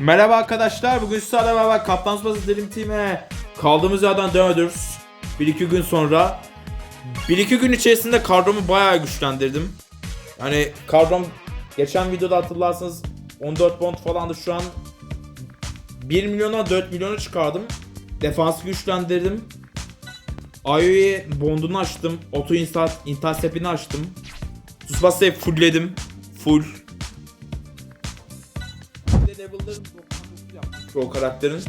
Merhaba arkadaşlar. Bugün sizlerle beraber Kaptan Spazı Dream Team'e kaldığımız yerden devam ediyoruz. 1-2 gün sonra. 1-2 gün içerisinde kadromu bayağı güçlendirdim. Yani kadrom geçen videoda hatırlarsanız 14 bond falandı şu an 1 milyona 4 milyona çıkardım. Defansı güçlendirdim. IOE bondunu açtım. Auto intercept'ini açtım. Tsubasa'yı fullledim. Full. Level'ların 99 yaptım çoğu karakterin.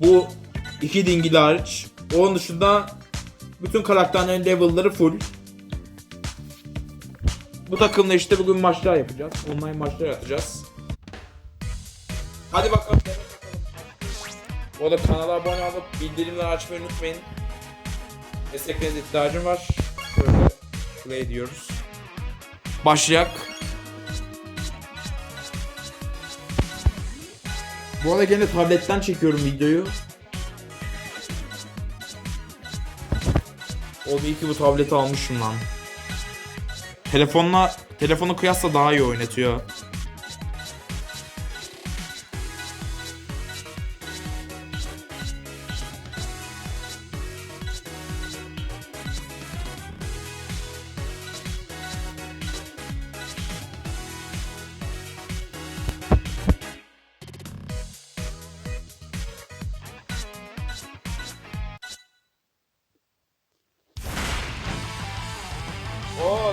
Bu iki dingil hariç. Onun dışında bütün karakterlerin level'ları full. Bu takımla işte bugün maçlar yapacağız. Online maçlar yapacağız. Hadi bakalım. Bu arada kanala abone olup bildirimleri açmayı unutmayın. Desteklerinize ihtiyacım var. Şöyle play diyoruz. Başlayak. Bu arada gene tabletten çekiyorum videoyu. O iyi ki bu tableti almışım lan. Telefonla telefonu kıyasla daha iyi oynatıyor.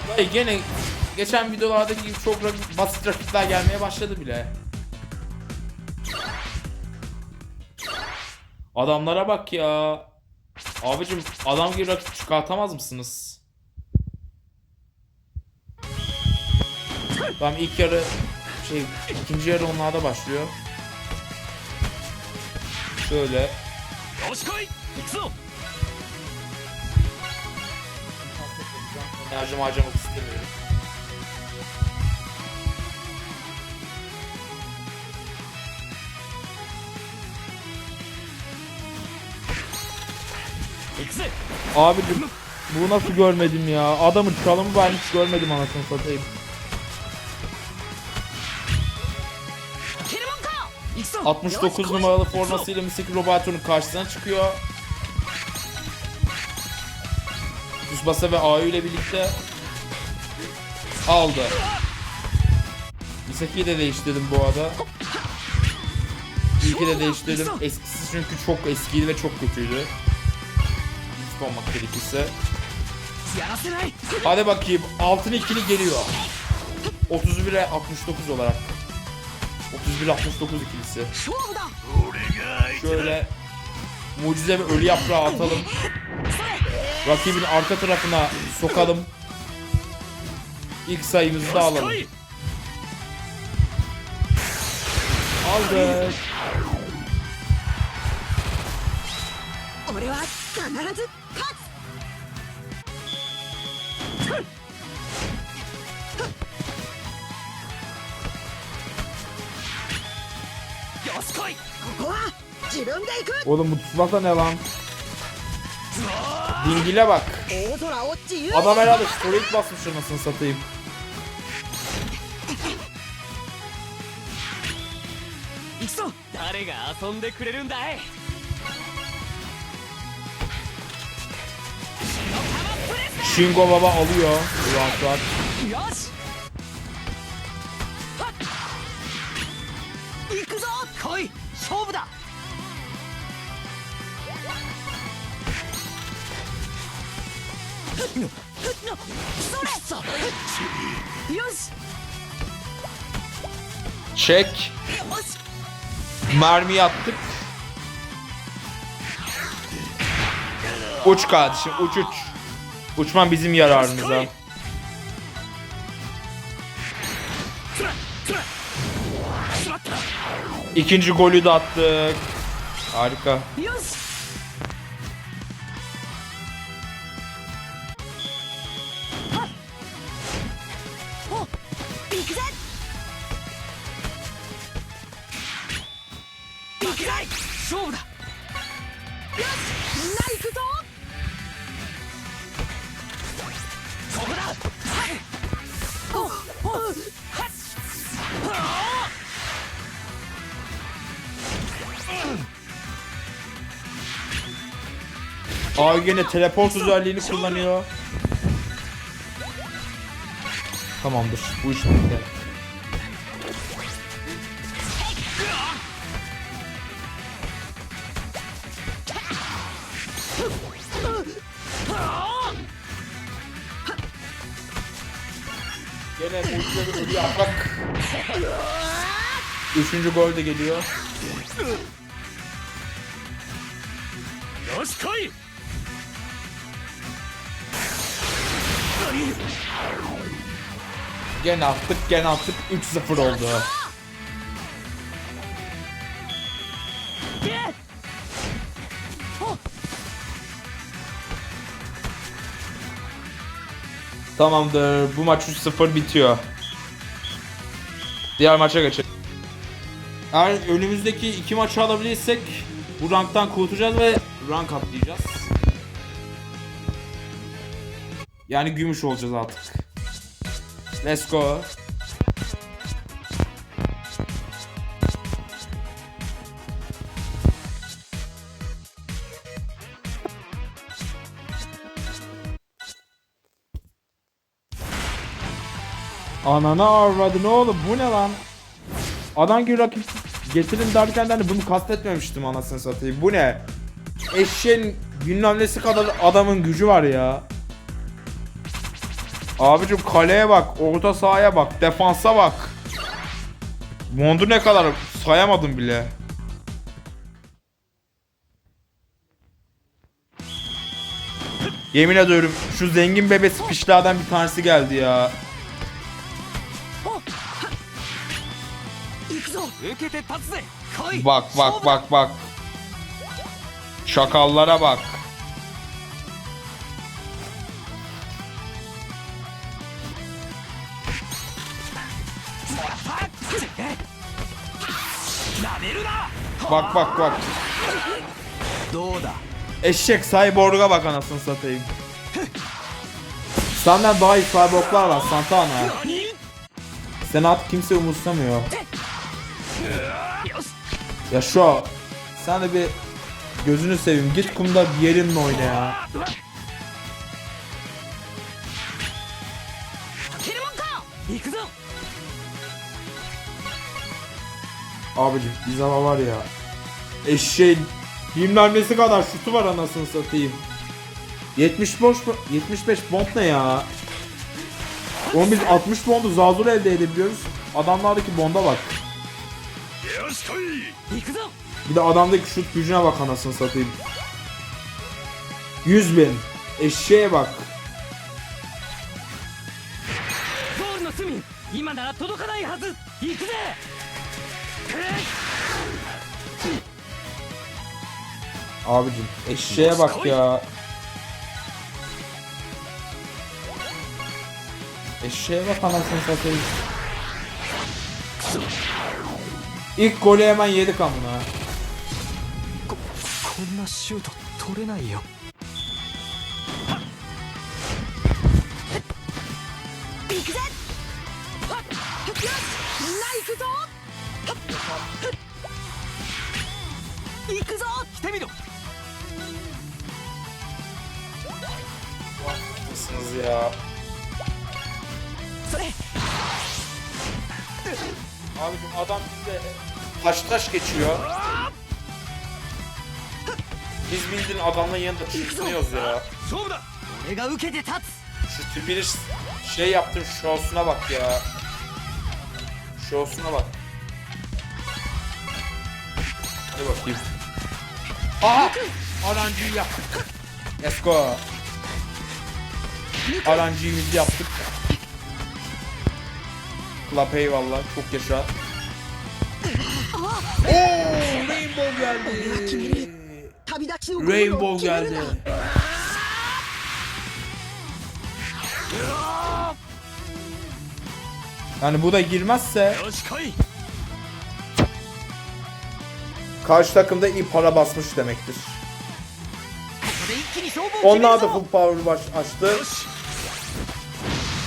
Dayı gene geçen videolardaki gibi çok rak- basit rakipler gelmeye başladı bile. Adamlara bak ya. Abicim adam gibi rakip çıkartamaz mısınız? Tamam ilk yarı şey ikinci yarı onlarda başlıyor. Şöyle enerjimi harcamak istemiyorum. Abi bu nasıl görmedim ya? Adamın çalımı ben hiç görmedim anasını satayım. ...69 numaralı formasıyla Misaki Roberto'nun karşısına çıkıyor. basa ve AU ile birlikte aldı. Misaki'yi de değiştirdim bu arada. İlki de değiştirdim. Eskisi çünkü çok eskiydi ve çok kötüydü. Dürüst olmak gerekirse. Hadi bakayım. Altın ikili geliyor. 31'e 69 olarak. 31-69 ikilisi. Şöyle mucize ve ölü yaprağı atalım. Rakibin arka tarafına sokalım. İlk sayımızı da alalım. Aldık. Oğlum bu Tsubasa ne lan? Dingile bak. Adam herhalde straight basmış anasını satayım. Shingo baba alıyor. Ulan Çek. Mermi attık. Uç kardeşim uç uç. Uçman bizim yararımıza. İkinci golü de attık. Harika. Aa yine teleport özelliğini kullanıyor. Tamamdır. Bu iş bitti. Gene mucizevi bir yaprak. Üçüncü gol de geliyor. Gene attık, gene attık. 3-0 oldu. Tamamdır. Bu maç 3-0 bitiyor. Diğer maça geçelim. Eğer önümüzdeki iki maçı alabilirsek bu ranktan kurtulacağız ve rank atlayacağız. Yani gümüş olacağız artık. Let's go. Ananı avradı ne oğlum bu ne lan? Adam gibi rakip getirin derken de hani bunu kastetmemiştim anasını satayım. Bu ne? Eşeğin bilmem kadar adamın gücü var ya. Abicim kaleye bak, orta sahaya bak, defansa bak. Mondu ne kadar sayamadım bile. Yemin ediyorum şu zengin bebesi pişlerden bir tanesi geldi ya. Bak bak bak bak. Çakallara bak. Bak bak bak. Eşek cyborg'a bak anasını satayım. Senden daha iyi cyborglar var Santana. Sen artık kimse umursamıyor. Ya şu sen de bir gözünü seveyim git kumda bir yerinle oyna ya. Abicim biz ama var ya. Eşeğin bilmem nesi kadar şutu var anasını satayım. 70 boş mu? 75 bond ne ya? Oğlum biz 60 bondu zazur elde edebiliyoruz. Adamlardaki bonda bak. Bir de adamdaki şut gücüne bak anasını satayım. 100 bin. Eşeğe bak. Abicim eşeğe bak ya. Eşeğe bak anasını satayım. İlk golü hemen yedik amına. 行くぜはっよしみんな行くぞはっはっ行くぞ来てみろ Mısınız ya? それ Abicim adam bize taş taş geçiyor. Biz bildiğin adamla yanında çıkıyoruz ya. 勝負だ俺が受けて立つ Şu tipini şey yaptım şovsuna bak ya. Şovsuna bak. Dur bakayım. Aha! Arancıyı yaptık. Let's go. Arancıyımızı yaptık. Klap eyvallah. Çok yaşa. Oo, Rainbow geldi. Rainbow geldi. Yani bu da girmezse Karşı takımda iyi para basmış demektir. Onlar da full power baş açtı.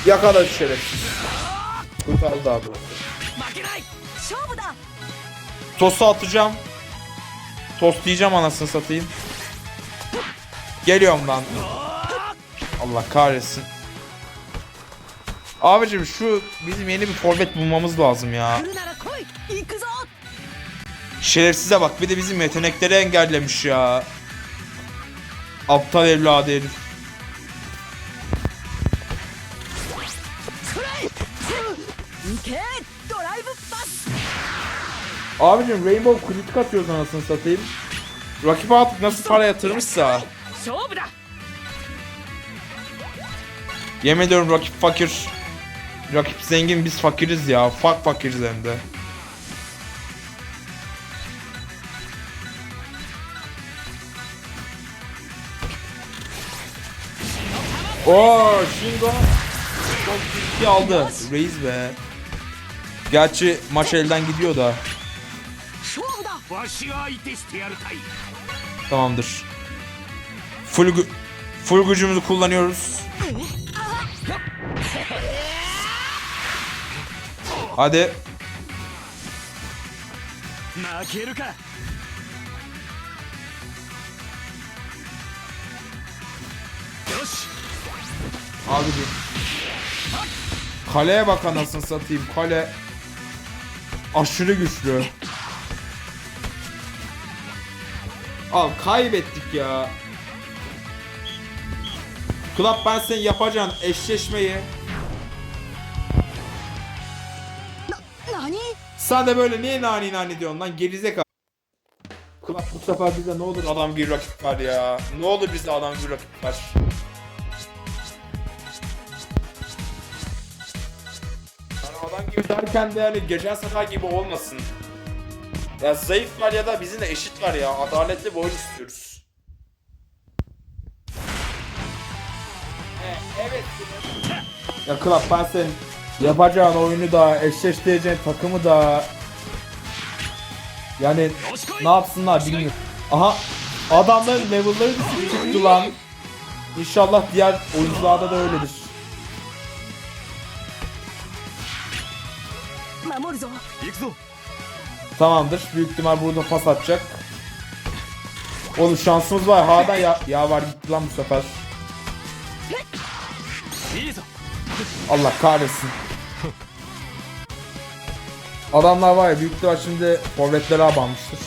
Yakaladı şerefsiz. Kurtardı abi. Tosu atacağım. Tostlayacağım anasını satayım. Geliyorum lan. Allah kahretsin. Abicim şu bizim yeni bir forvet bulmamız lazım ya. Şerefsize bak bir de bizim yetenekleri engellemiş ya. Aptal evladı herif. Abicim Rainbow kritik atıyoruz anasını satayım. Rakip artık nasıl para yatırmışsa. Yemin ediyorum rakip fakir. Rakip zengin biz fakiriz ya. Fak fakiriz hem de. Oo Shingo. Çok ciddi aldı. Reis be. Gerçi maç elden gidiyor da. Tamamdır. Full, gü full gücümüzü kullanıyoruz. Hadi. Abi dur. Kaleye bak anasını satayım. Kale aşırı güçlü. Al kaybettik ya. Club ben senin yapacağın eşleşmeyi な何 Sen de böyle niye nani nani diyorsun lan gerizekalı. Club bu sefer bize ne olur adam gibi rakip var ya. Ne olur bize adam gibi rakip var. derken de yani geçen sefer gibi olmasın. Ya zayıf var ya da bizimle eşit var ya. Adaletli bir oyun istiyoruz. Evet. Ya Klap ben senin yapacağın oyunu da eşleştireceğin takımı da yani ne yapsınlar bilmiyorum. Aha adamların level'ları düşük çıktı lan. İnşallah diğer oyuncularda da öyledir. Tamamdır. Büyük ihtimal burada pas atacak. Oğlum şansımız var. Ha'dan ya, ya var gitti lan bu sefer. Allah kahretsin. Adamlar var ya büyük ihtimal şimdi forvetlere abanmıştır.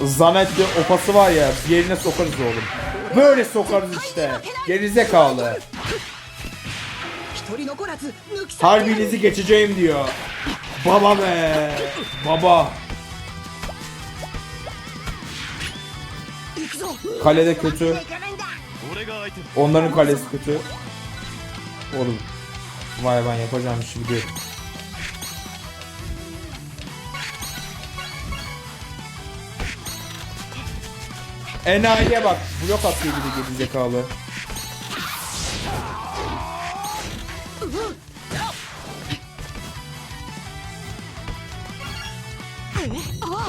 Zamet'le opası var ya yerine sokarız oğlum. Böyle sokarız işte. Gerize kaldı. Harbinizi geçeceğim diyor. Baba be. Baba. Kalede kötü. Onların kalesi kötü. Oğlum. Vay ben yapacağım şimdi. Enayiye bak. Blok atıyor bir de gerizekalı.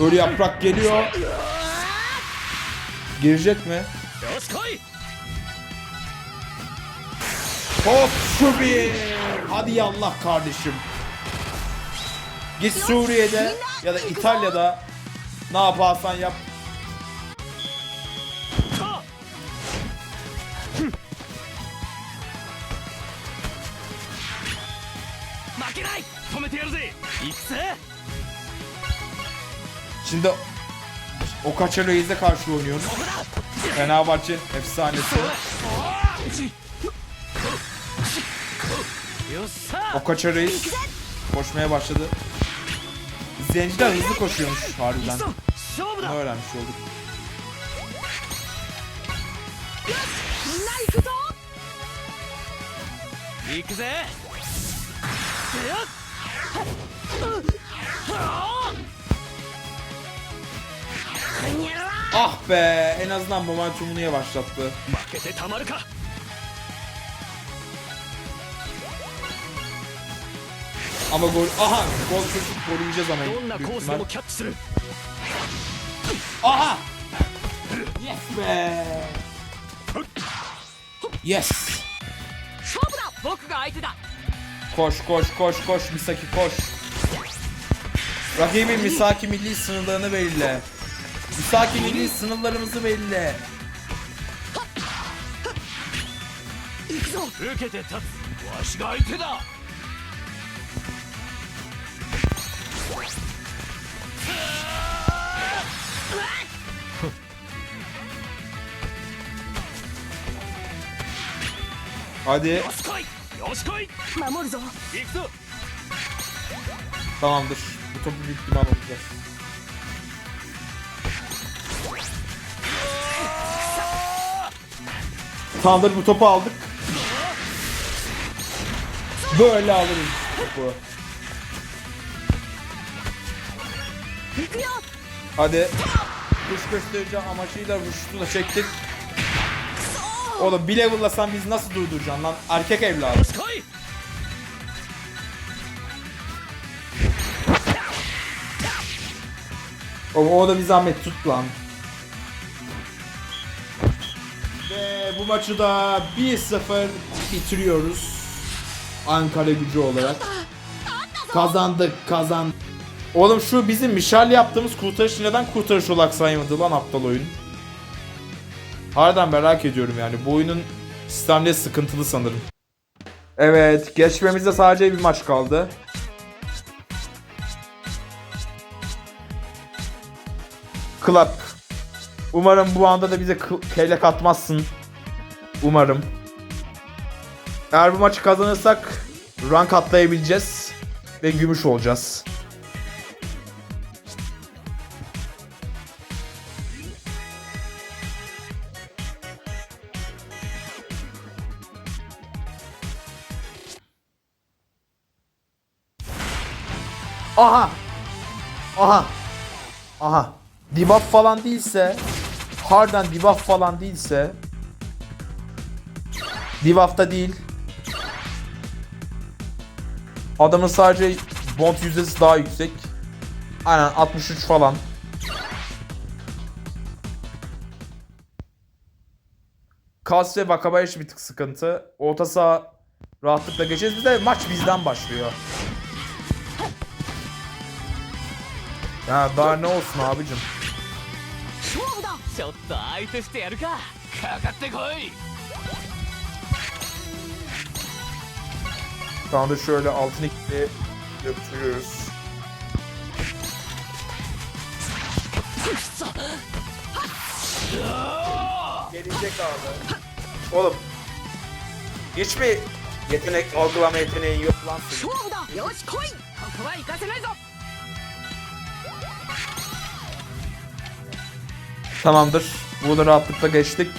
Ölü yaprak geliyor. Girecek mi? Hop Suri. Hadi yallah kardeşim. Git Suriye'de ya da İtalya'da ne yaparsan yap Okaça Reyes'e karşı oynuyoruz. Fenerbahçe efsanesi. Okaça Reis koşmaya başladı. Zenciler hızlı koşuyormuş harbiden. Bunu öğrenmiş olduk. Ah be en azından momentumunu yavaşlattı. Ama gol... Aha! Gol çekip koruyacağız ama. Büyük ihtimal. Aha! Yes be! Yes! Koş koş koş koş Misaki koş. Rakibin Misaki milli sınırlarını belirle. Müsakinliğin sınırlarımızı belli. Hadi. Tamamdır. Bu topu büyük ihtimal alacağız. Thunder bu topu aldık. Böyle alırız topu. Hadi. Kuş gösterici amacıyla vuruşunu da çektik. Oğlum bir level'la sen bizi nasıl durduracaksın lan? Erkek evladı. Oğlum o da bir zahmet tut lan. Ve bu maçı da 1-0 bitiriyoruz. Ankara gücü olarak. Kazandık kazan. Oğlum şu bizim Mişal yaptığımız kurtarış neden kurtarış olarak saymadı lan aptal oyun? Harbiden merak ediyorum yani. Bu oyunun sistemleri sıkıntılı sanırım. Evet, geçmemizde sadece bir maç kaldı. Club. Umarım bu anda da bize kı- kelek atmazsın. Umarım. Eğer bu maçı kazanırsak rank atlayabileceğiz ve gümüş olacağız. Aha! Aha! Aha. Debuff falan değilse Harden debuff falan değilse debuff'ta değil. Adamın sadece bond yüzdesi daha yüksek. Aynen 63 falan. Kas ve Vakabayaş bir tık sıkıntı. Orta saha rahatlıkla geçeceğiz. Bir de maç bizden başlıyor. Ya daha ne olsun abicim. ちょっと相手してやるかかかってこい Şu anda şöyle altın ikili götürüyoruz. Gelecek abi. Oğlum. Hiç mi yetenek algılama yeteneği yok lan senin? 勝負だよし来いここは行かせないぞ Tamamdır. Bunu rahatlıkla geçtik.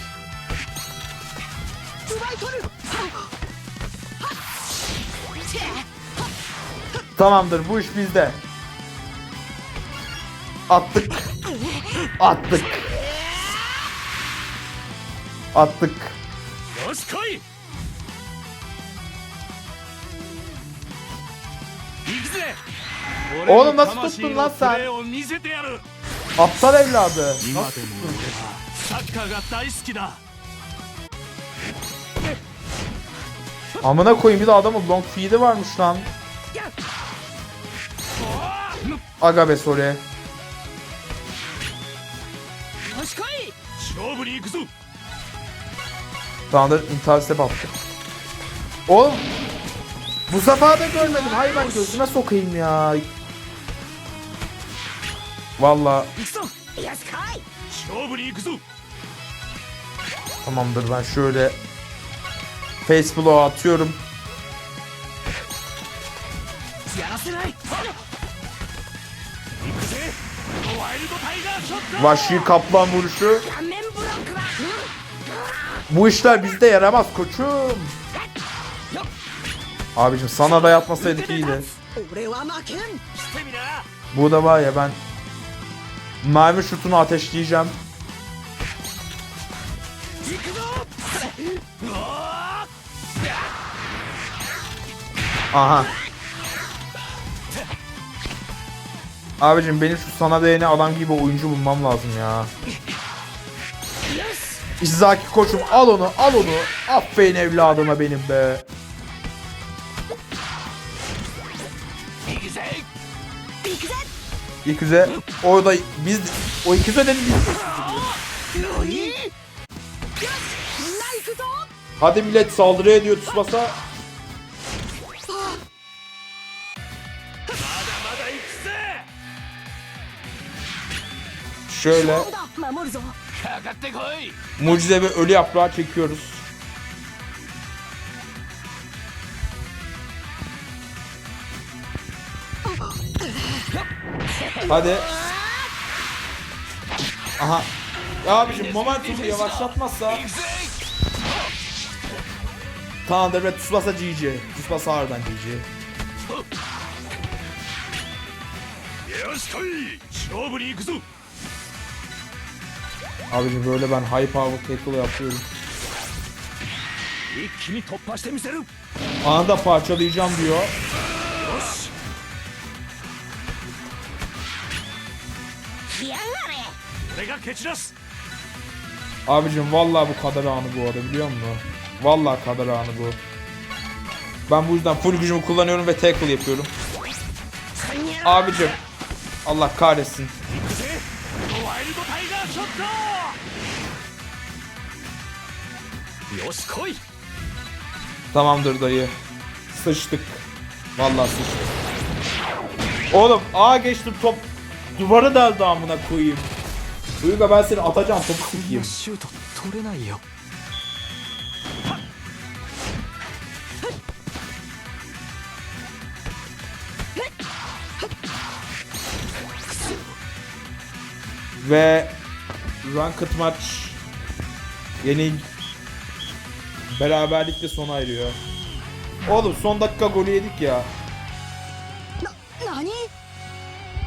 Tamamdır bu iş bizde. Attık. Attık. Attık. Oğlum nasıl tuttun lan sen? Aptal evladı. Amına koyayım bir de adamın long feed'i varmış lan. Aga be sore. Thunder intihar step attı. Oğlum bu sefer de görmedim. Hayvan gözüme sokayım ya. Valla. Tamamdır ben şöyle face blow atıyorum. Vahşi kaplan vuruşu. Bu işler bizde yaramaz koçum. Abicim sana da yatmasaydık iyiydi. Bu da var ya ben Mermi şutunu ateşleyeceğim. Aha. Abicim benim şu sana değene adam gibi oyuncu bulmam lazım ya. İzaki koçum al onu al onu. Aferin evladıma benim be. İkize o da biz o ikize dedi biz. Hadi millet saldırıya diyor Tsubasa. Şöyle mucize ve ölü yaprağı çekiyoruz. Hadi. Aha. Ya abicim momentumu yavaşlatmazsa Tamam devlet Tsubasa GG. Tsubasa harbiden GG. Abicim böyle ben high power tackle yapıyorum. Anında parçalayacağım diyor. Abicim vallahi bu kader anı bu arada biliyor musun? Vallahi kader anı bu. Ben bu yüzden full gücümü kullanıyorum ve tackle yapıyorum. Abicim Allah kahretsin. Tamamdır dayı. Sıçtık. Vallahi sıçtık. Oğlum A geçtim top duvara deldi amına koyayım. Duyga ben seni atacağım topu sikiyim. Ve Ranked maç yeni beraberlikle sona eriyor. Oğlum son dakika golü yedik ya. Nani?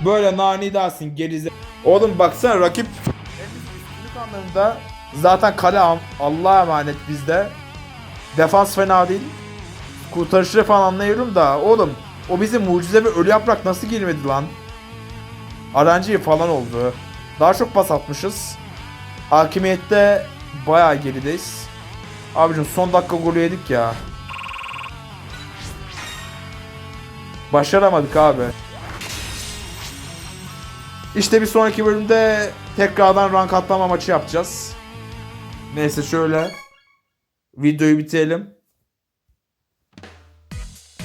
Böyle nani dersin gerize. Oğlum baksana rakip anlamında zaten kale Allah'a emanet bizde. Defans fena değil. Kurtarışları falan anlıyorum da oğlum o bizim mucize ve ölü yaprak nasıl girmedi lan? RNG falan oldu. Daha çok pas atmışız. Hakimiyette bayağı gerideyiz. Abicim son dakika golü yedik ya. Başaramadık abi. İşte bir sonraki bölümde tekrardan rank atlama maçı yapacağız. Neyse şöyle videoyu bitirelim.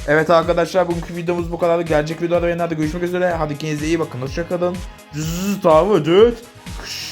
Evet arkadaşlar bugünkü videomuz bu kadardı. Gelecek videoda yayınlarda görüşmek üzere. Hadi kendinize iyi bakın. Hoşçakalın. Zzz, tavu düt. Kış.